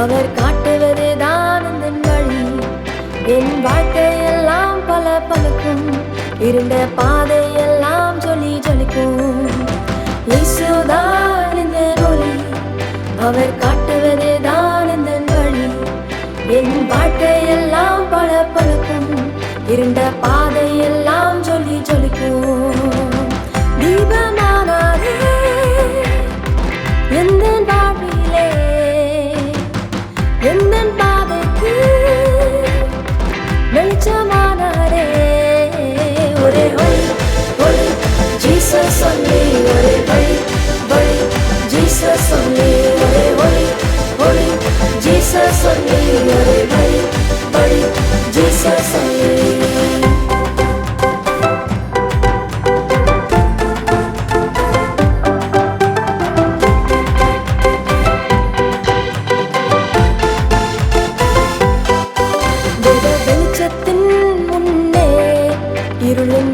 அவர் காட்டுவது தான் வழி. என் வாழ்க்கையெல்லாம் பல பழுக்கும். இருந்த பாதையெல்லாம் சொல்லி ஜொலிக்கும். இயேசுதான் இந்த ஒளி அவர் காட்டுவது தான் வழி. என் வாழ்க்கையெல்லாம் பல பழுக்கும். இருந்த பாதையை எந்த பாதைக்கு வெளிச்சமானாரே? ஒரே ஒளி ஒளி ஜீசஸ் சொல்லி ஒரே வழி வழி ஜீசஸ் சொல்லி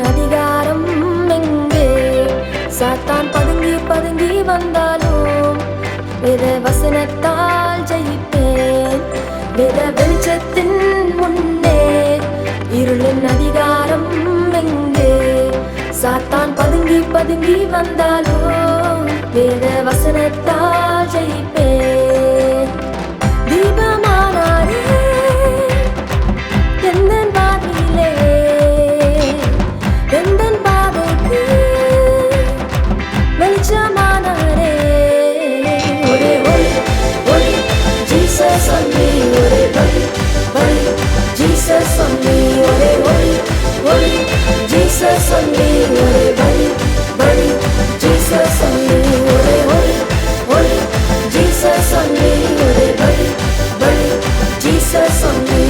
அதிகாரம் எங்கே? சாத்தான் பதுங்கி பதுங்கி வந்தாலும் வித வசனத்தால் ஜெயிப்பேன். வித வெளிச்சத்தின் முன்னே இருளின் அதிகாரம் எங்கே? சாத்தான் பதுங்கி பதுங்கி வந்தாலும் வேத வசனத்தால் sonríe.